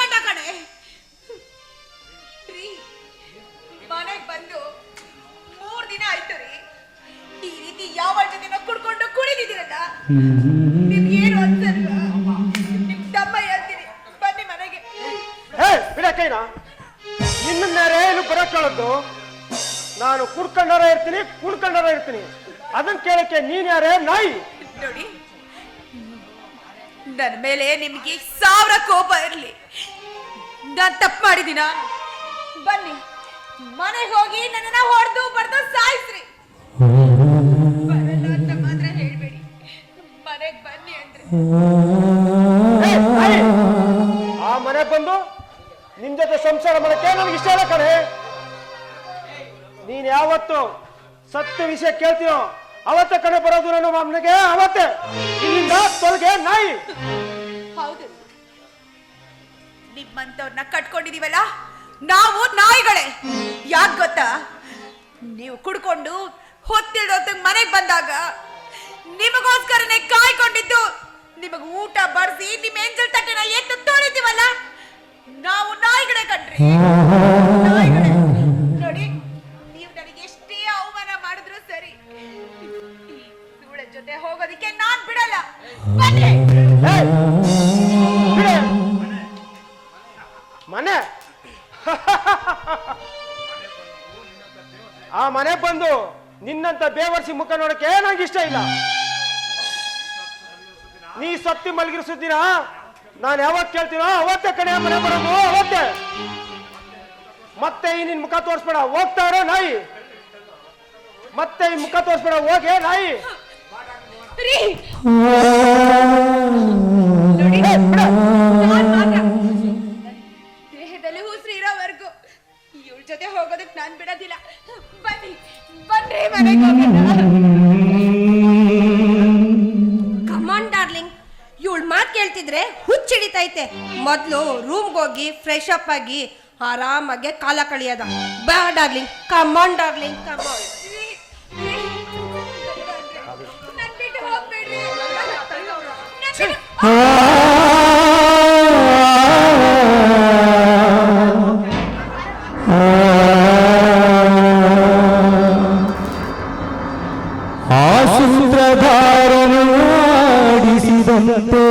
ನನ್ನ ಕಣೆ. ಮನೆಗೆ ಬಂದು ಮೂರ್ ದಿನ ಆಯ್ತು ರೀ. ಈ ರೀತಿ ಯಾವ ಜೊತೆನ ಕುಡ್ಕೊಂಡು ಕುಡಿದಿದ್ದೀರಲ್ಲ? ನಿಮ್ಗೇನು ಏನು ನಿಮ್ ತಮ್ಮ ಹೇಳ್ತೀನಿ ಬನ್ನಿ ಮನೆಗೆ. ಹೇ ಬಿಡಕ್ಕೇನ ನಿನ್ನ ಏನು ನಾನು ಕುಡ್ಕೊಂಡಾರ ಇರ್ತೀನಿ ಕುಡ್ಕೊಂಡಾರ ಇರ್ತೀನಿ. ಅದನ್ನ ಕೇಳಕ್ಕೆ ನೀನ್ ಯಾರೇ? ನಾಯಿ. ನೋಡಿ ನನ್ನ ಮೇಲೆ ನಿಮ್ಗೆ ಸಾವಿರ ಕೋಪ ನಾನು ತಪ್ಪು ಮಾಡಿದೀನ ಬನ್ನಿ ಮನೆಗೆ ಹೋಗಿ ನನ್ನನ್ನ ಹೊಡೆದು ಬಡ್ದು ಸಾಯಿಸ್ರಿ. ಬರಲ್ಲ ಅಂತ ಮಾತ್ರ ಹೇಳ್ಬೇಡಿ. ಮನೆಗೆ ಬನ್ನಿ ಅಂದ್ರೆ. ಆ ಮನೆ ಬಂದು ನಿನ್ ಜೊತೆ ಸಂಸಾರ ಮಾಡಕ್ಕೆ ನನಗೆ ಇಷ್ಟ ಇಲ್ಲ ಕಣೆ. ನೀನ್ ಯಾವತ್ತು ಸತ್ಯ ವಿಷಯ ಕೇಳ್ತೀಯೋ ಅವತ್ತ ಕಡೆ ಬರೋದು ನನ್ನ ಮನೆಗೆ ಅವತ್ತೆ ಇಲ್ಲಿಂದ ತೊಲಗೆ ನಾಯಿ. ಹೌದು. ನಿಮ್ಮಂತವ್ರನ್ನ ಕಟ್ಕೊಂಡಿದೀವಲ್ಲ? ನಾವು ನಾಯಿಗಳೇ. ಯಾಕ್ ಗೊತ್ತಾ? ನೀವು ಕುಡ್ಕೊಂಡು ಹೊತ್ತಿಡೋದ್ ಮನೆಗ್ ಬಂದಾಗ ನಿಮಗೋಸ್ಕರನೇ ಕಾಯ್ಕೊಂಡಿದ್ದು, ನಿಮಗ್ ಊಟ ಬಡಿಸಿ ನಿಮ್ ಎಂಜಲ್ ತಟ್ಟೆನ ಎತ್ತು ತೋರಿದೀವಲ್ಲ ನಾವು ನಾಯಿಗಳೇ ಕಣ್ರಿ. ನೋಡಿ, ನೀವು ನನಗೆ ಎಷ್ಟೇ ಅವಮಾನ ಮಾಡಿದ್ರು ಸರಿ. ಜೊತೆ ಹೋಗೋದಿಕ್ಕೆ ನಾನ್ ಬಿಡಲ್ಲ. ಬನ್ನಿ. ಆ ಮನೆ ಬಂದು ನಿನ್ನಂತ ಬೇವರ್ಸಿ ಮುಖ ನೋಡಕ್ಕೆ ನಂಗೆ ಇಷ್ಟ ಇಲ್ಲ. ನೀ ಸತ್ತಿ ಮಲಗಿರೋ ನಾನು ಯಾವತ್ ಕೇಳ್ತೀನೋ ಅವತ್ತೇ ಕಡೆ ಮನೆ ಬರೋದು ಅವತ್ತೆ. ಮತ್ತೆ ಈ ನಿನ್ ಮುಖ ತೋರಿಸ್ಬೇಡ, ಹೋಗ್ತಾ ಇರೋ ನಾಯಿ. ಮತ್ತೆ ಈ ಮುಖ ತೋರಿಸ್ಬೇಡ, ಹೋಗೇ ನಾಯಿ. ಜೊತೆ ಹೋಗೋದಕ್ಕೆ ನಾನು ಬಿಡೋದಿಲ್ಲ. ಬನ್ನಿ ಬನ್ನಿ ಮನೆಗೆ ಡಾರ್ಲಿಂಗ್ ಇವಳ ಮಾತು ಕೇಳ್ತಿದ್ರೆ ಹುಚ್ಚಿಡಿತೈತೆ ಮೊದಲು ರೂಮ್ಗೆ ಹೋಗಿ ಫ್ರೆಶ್ ಅಪ್ ಆಗಿ ಆರಾಮಾಗೆ ಕಾಲ ಕಳಿಯೋದ. ಬಾ ಡಾರ್ಲಿಂಗ್ ಕಮಾನ್ ಡಾರ್ಲಿಂಗ್ ನನ್ ಬಿಟ್ಟು- ಆ ಸೂತ್ರಧಾರನು ಆಡಿಸಿದಂತೆ